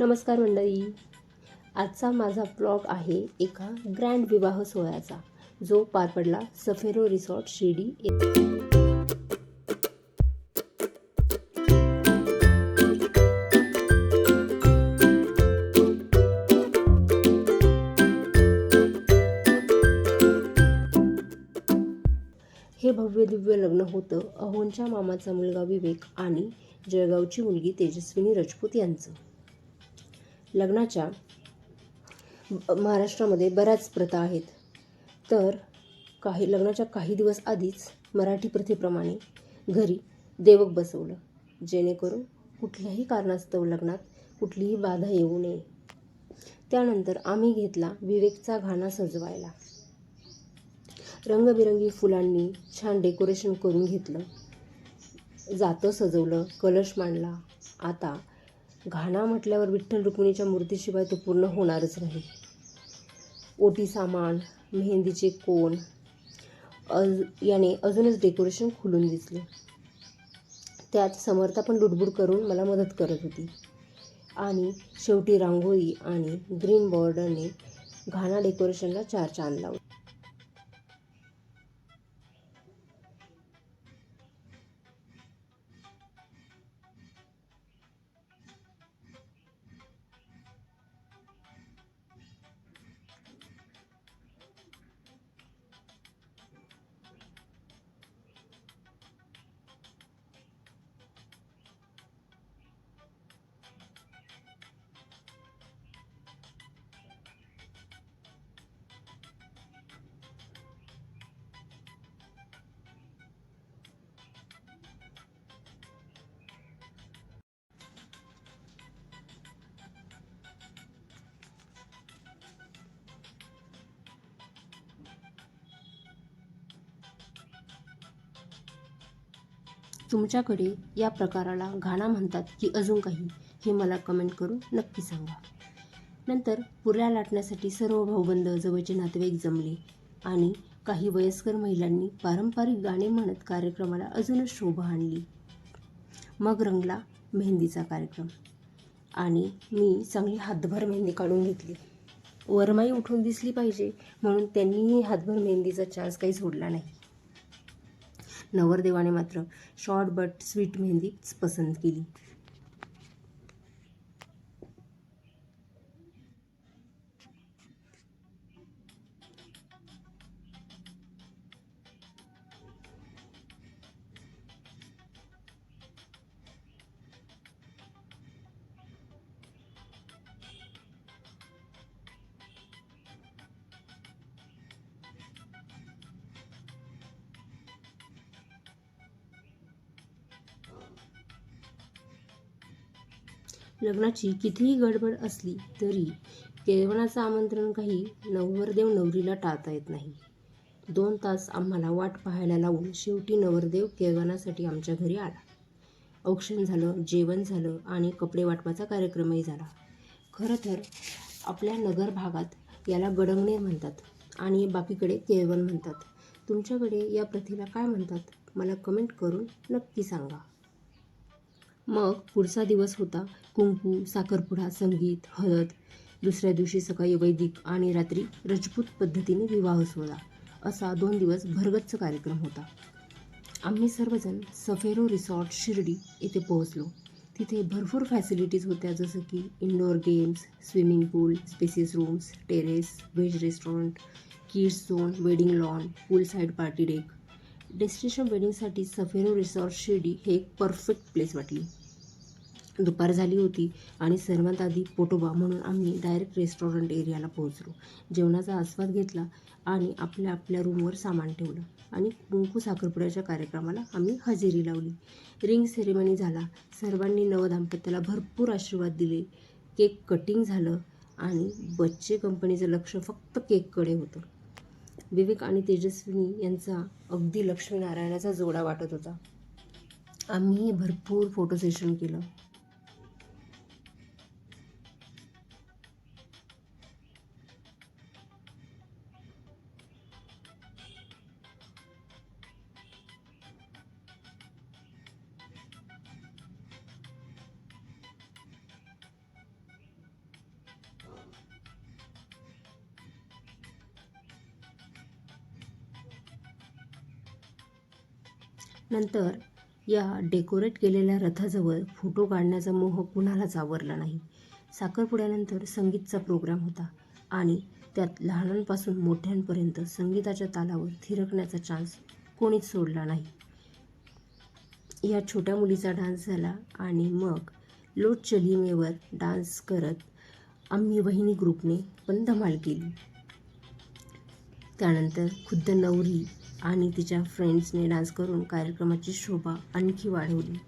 नमस्कार मंडळी. आजचा माझा ब्लॉग आहे एका ग्रँड विवाह सोहळ्याचा जो पार पडला सफेरो रिसॉर्ट शिर्डी येथे. हे भव्य दिव्य लग्न होतं. अहोनच्या मामाचा मुलगा विवेक आणि जळगावची मुलगी तेजस्विनी राजपूत यांचं. लग्नाच्या महाराष्ट्रामध्ये बऱ्याच प्रथा आहेत. तर काही लग्नाच्या काही दिवस आधीच मराठी प्रथेप्रमाणे घरी देवक बसवलं. जेणेकरून कुठल्याही कारणास्तव लग्नात कुठलीही बाधा येऊ नये. त्यानंतर आम्ही घेतला विवेकचा घाणा सजवायला. रंगबिरंगी फुलांनी छान डेकोरेशन करून घेतलं. जातं सजवलं कलश मांडला. आता घाणा म्हटल्यावर विठ्ठल रुक्मिणीच्या मूर्तीशिवाय तो पूर्ण होणारच नाही. ओटी सामान मेहंदीचे कोण अज याने अजूनच डेकोरेशन खुलून दिसले. त्यात समर्था पण लुडबुड करून मला मदत करत होती. आणि शेवटी रांगोळी आणि ग्रीन बॉर्डरने घाणा डेकोरेशनला चार चांद लावले. तुमच्याकडे या प्रकाराला घाणा म्हणतात की अजून काही हे मला कमेंट करून नक्की सांगा. नंतर पुऱ्या लाटण्यासाठी सर्व भाऊबंद जवळचे नातेवाईक जमले आणि काही वयस्कर महिलांनी पारंपरिक गाणे म्हणत कार्यक्रमाला अजूनच शोभा आणली. मग रंगला मेहंदीचा कार्यक्रम आणि मी चांगली हातभर मेहंदी काढून घेतली. वरमाई उठून दिसली पाहिजे म्हणून त्यांनीही हातभर मेहंदीचा चान्स काही सोडला नाही. नवरदेवाने मात्र शॉर्ट बट स्वीट मेहंदीच पसंत केली. लग्नाची कितीही गडबड असली तरी केळवणाचं आमंत्रण काही नवरदेव नवरीला टाळता येत नाही. दोन तास आम्हाला वाट पाहायला लावून शेवटी नवरदेव केळवणासाठी आमच्या घरी आला. औक्षण झालं जेवण झालं आणि कपडे वाटपाचा कार्यक्रमही झाला. खरं तर आपल्या नगर भागात याला गडंगणे म्हणतात आणि बाकीकडे केळवण म्हणतात. तुमच्याकडे या प्रथेला काय म्हणतात? मला कमेंट करून नक्की सांगा. मग पुढचा दिवस होता. कुंकू साखरपुडा संगीत हळद. दुसऱ्या दिवशी सकाळी वैदिक आणि रात्री रजपूत पद्धतीने विवाह सोहळा. असा दोन दिवस भरगच्च कार्यक्रम होता. आम्ही सर्वजण सफेरो रिसॉर्ट शिर्डी येथे पोहोचलो. तिथे भरपूर फॅसिलिटीज होत्या जसं की indoor games swimming pool spaces rooms terrace veg restaurant kids zone wedding lawn pool side party deck destination वेडिंगसाठी सफेरो resort Shirdi हे एक परफेक्ट प्लेस वाटली. दुपार झाली होती आणि सर्वात आधी पोटोबा म्हणून आम्ही डायरेक्ट रेस्टॉरंट एरियाला पोहोचलो. जेवणाचा आस्वाद घेतला आणि आपल्या आपल्या रूमवर सामान ठेवलं आणि कुंकू साखरपुड्याच्या कार्यक्रमाला आम्ही हजेरी लावली. रिंग सेरेमनी झाला. सर्वांनी नवदाम्पत्याला भरपूर आशीर्वाद दिले. केक कटिंग झालं आणि बच्चे कंपनीचं लक्ष फक्त केककडे होतं. विवेक आणि तेजस्विनी यांचा अगदी लक्ष्मीनारायणाचा जोडा वाटत होता. आम्ही भरपूर फोटो सेशन केलं. नंतर या डेकोरेट केलेल्या रथाजवळ फोटो काढण्याचा मोह कुणालाच आवरला नाही. साखरपुड्यानंतर संगीतचा प्रोग्राम होता आणि त्यात लहानांपासून मोठ्यांपर्यंत संगीताच्या तालावर थिरकण्याचा चान्स कोणीच सोडला नाही. या छोट्या मुलीचा डान्स झाला आणि मग लोट चलिमेवर डान्स करत आम्ही वहिनी ग्रुपने पण धमाल केली. त्यानंतर खुद्द नवरी आणि तिच्या फ्रेंड्सने डान्स करून कार्यक्रमाची शोभा आणखी वाढवली.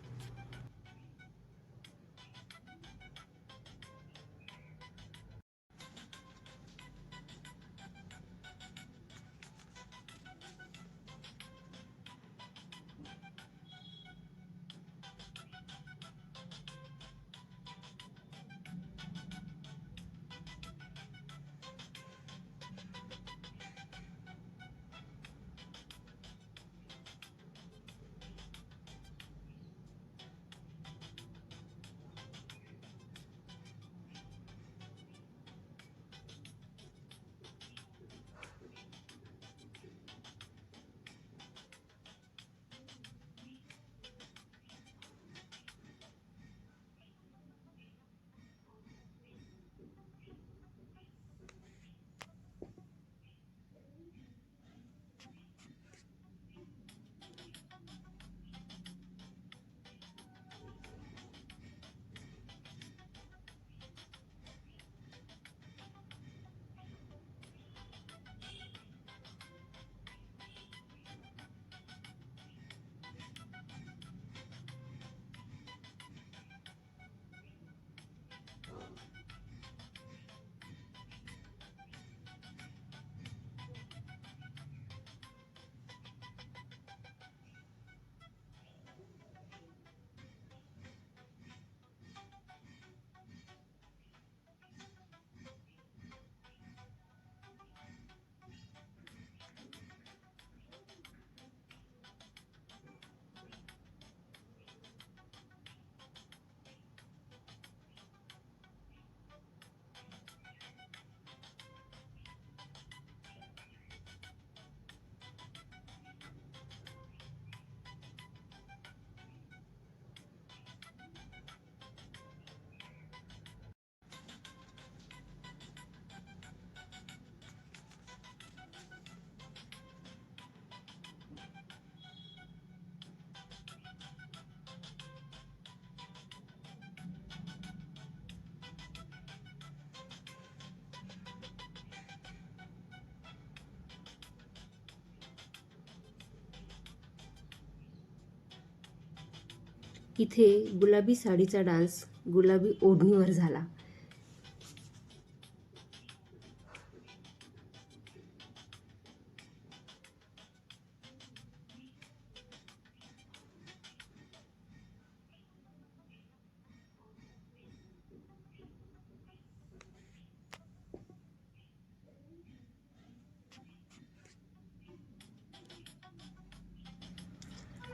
तिथे गुलाबी साडीचा डान्स गुलाबी ओढणीवर झाला.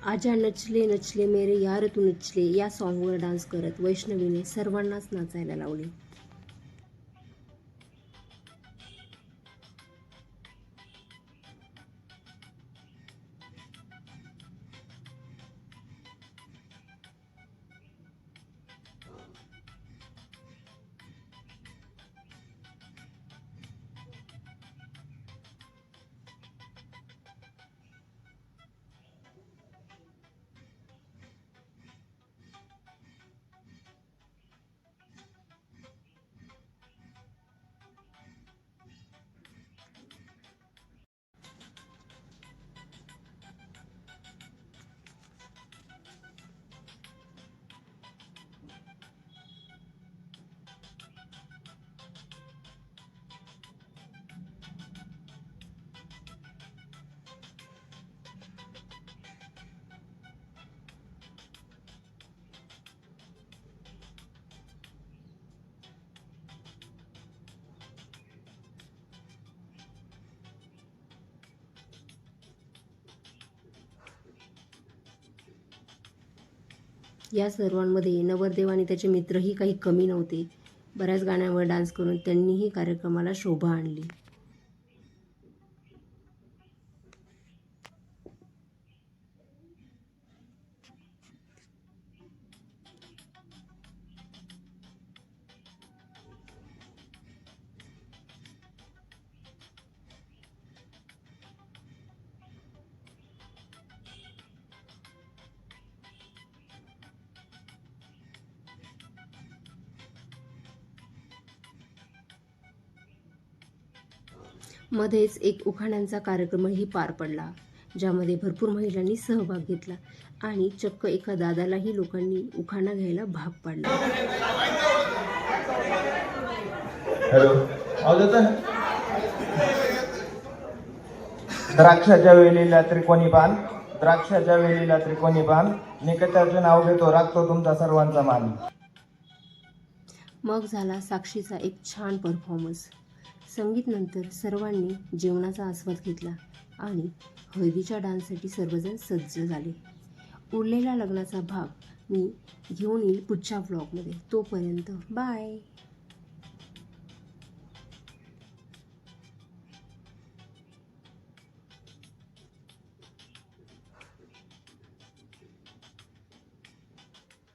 आजा नचले नचले मेरे यार तू नचले या सॉन्गवर डान्स करत वैष्णवीने सर्वांनाच नाचायला लावले. या सर्वांमध्ये नवरदेव आणि त्याचे मित्रही काही कमी नव्हते. बऱ्याच गाण्यांवर डान्स करून त्यांनीही कार्यक्रमाला शोभा आणली. मध्येच एक उखाण्यांचा कार्यक्रमही पार पडला ज्यामध्ये भरपूर महिलांनी सहभाग घेतला आणि चक्क एका दादालाही लोकांनी उखाणा घ्यायला भाग पाडला. द्राक्षाच्या वेलीला त्रिकोणी पान द्राक्षाच्या वेलीला त्रिकोणी पान निकटाचे नाव घेतो राखतो तुमचा सर्वांचा मान. मग झाला साक्षीचा एक छान परफॉर्मन्स संगीतनंतर सर्वांनी जेवणाचा आस्वाद घेतला आणि हळदीच्या डान्ससाठी सर्वजण सज्ज झाले. उरलेला लग्नाचा भाग मी घेऊन येईल पुढच्या व्लॉगमध्ये तोपर्यंत बाय!